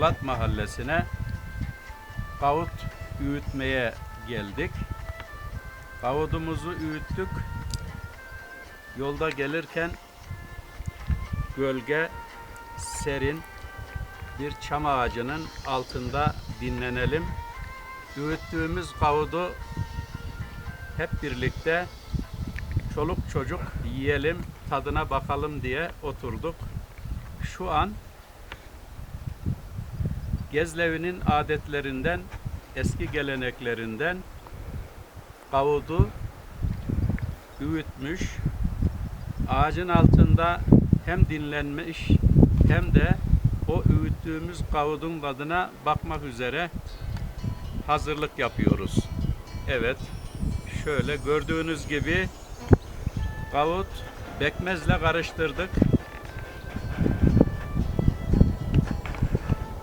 Bat Mahallesi'ne kavut üğütmeye geldik. Kavudumuzu üğüttük. Yolda gelirken gölge, serin bir çam ağacının altında dinlenelim. Üğüttüğümüz kavudu hep birlikte çoluk çocuk yiyelim, tadına bakalım diye oturduk. Şu an Gezlevi'nin adetlerinden, eski geleneklerinden kavudu üğütmüş, ağacın altında hem dinlenmiş hem de o üğüttüğümüz kavudun tadına bakmak üzere hazırlık yapıyoruz. Evet, şöyle gördüğünüz gibi kavut bekmezle karıştırdık.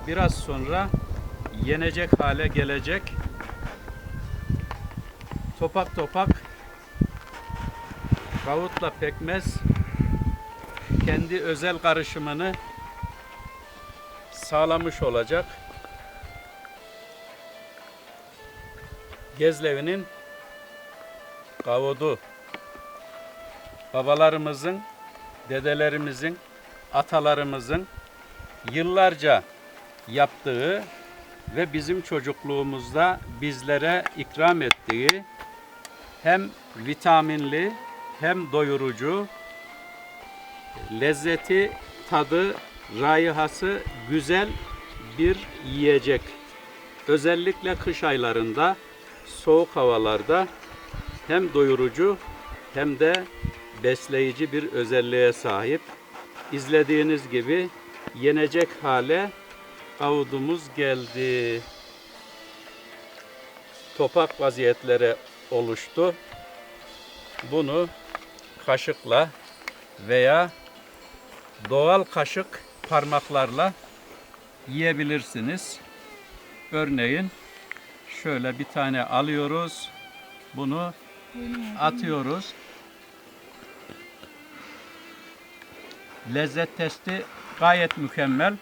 Biraz sonra yenecek hale gelecek. Topak topak kavutla pekmez kendi özel karışımını sağlamış olacak. Gezlevi'nin kavudu babalarımızın, dedelerimizin, atalarımızın yıllarca yaptığı ve bizim çocukluğumuzda bizlere ikram ettiği hem vitaminli hem doyurucu lezzeti, tadı, rayihası güzel bir yiyecek. Özellikle kış aylarında, soğuk havalarda hem doyurucu hem de besleyici bir özelliğe sahip. İzlediğiniz gibi yenecek hale avudumuz geldi. Topak vaziyetlere oluştu. Bunu kaşıkla veya doğal kaşık parmaklarla yiyebilirsiniz. Örneğin şöyle bir tane alıyoruz. Bunu atıyoruz. Lezzet testi gayet mükemmel.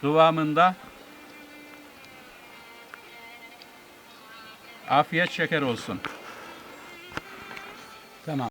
Kıvamında afiyet şeker olsun. Tamam.